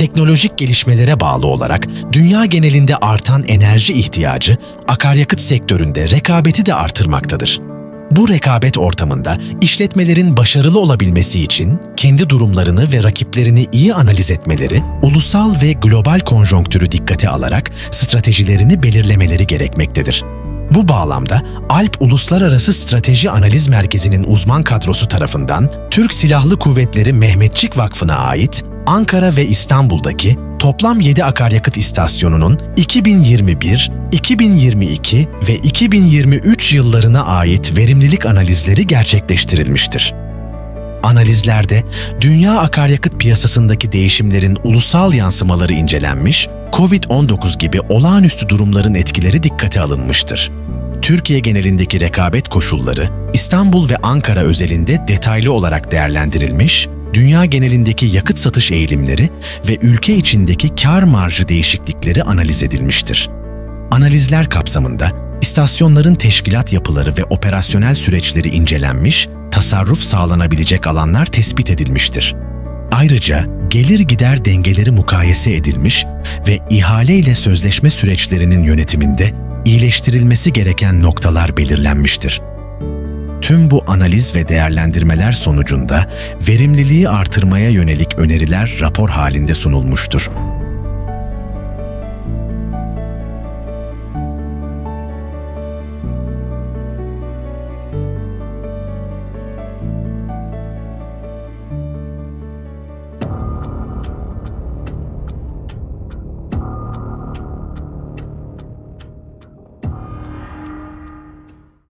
teknolojik gelişmelere bağlı olarak dünya genelinde artan enerji ihtiyacı akaryakıt sektöründe rekabeti de artırmaktadır. Bu rekabet ortamında işletmelerin başarılı olabilmesi için kendi durumlarını ve rakiplerini iyi analiz etmeleri, ulusal ve global konjonktürü dikkate alarak stratejilerini belirlemeleri gerekmektedir. Bu bağlamda Alp Uluslararası Strateji Analiz Merkezi'nin uzman kadrosu tarafından Türk Silahlı Kuvvetleri Mehmetçik Vakfı'na ait Ankara ve İstanbul'daki toplam 7 akaryakıt istasyonunun 2021, 2022 ve 2023 yıllarına ait verimlilik analizleri gerçekleştirilmiştir. Analizlerde dünya akaryakıt piyasasındaki değişimlerin ulusal yansımaları incelenmiş, COVID-19 gibi olağanüstü durumların etkileri dikkate alınmıştır. Türkiye genelindeki rekabet koşulları İstanbul ve Ankara özelinde detaylı olarak değerlendirilmiş, dünya genelindeki yakıt satış eğilimleri ve ülke içindeki kar marjı değişiklikleri analiz edilmiştir. Analizler kapsamında istasyonların teşkilat yapıları ve operasyonel süreçleri incelenmiş, tasarruf sağlanabilecek alanlar tespit edilmiştir. Ayrıca gelir gider dengeleri mukayese edilmiş ve ihale ile sözleşme süreçlerinin yönetiminde iyileştirilmesi gereken noktalar belirlenmiştir. Tüm bu analiz ve değerlendirmeler sonucunda verimliliği artırmaya yönelik öneriler rapor halinde sunulmuştur.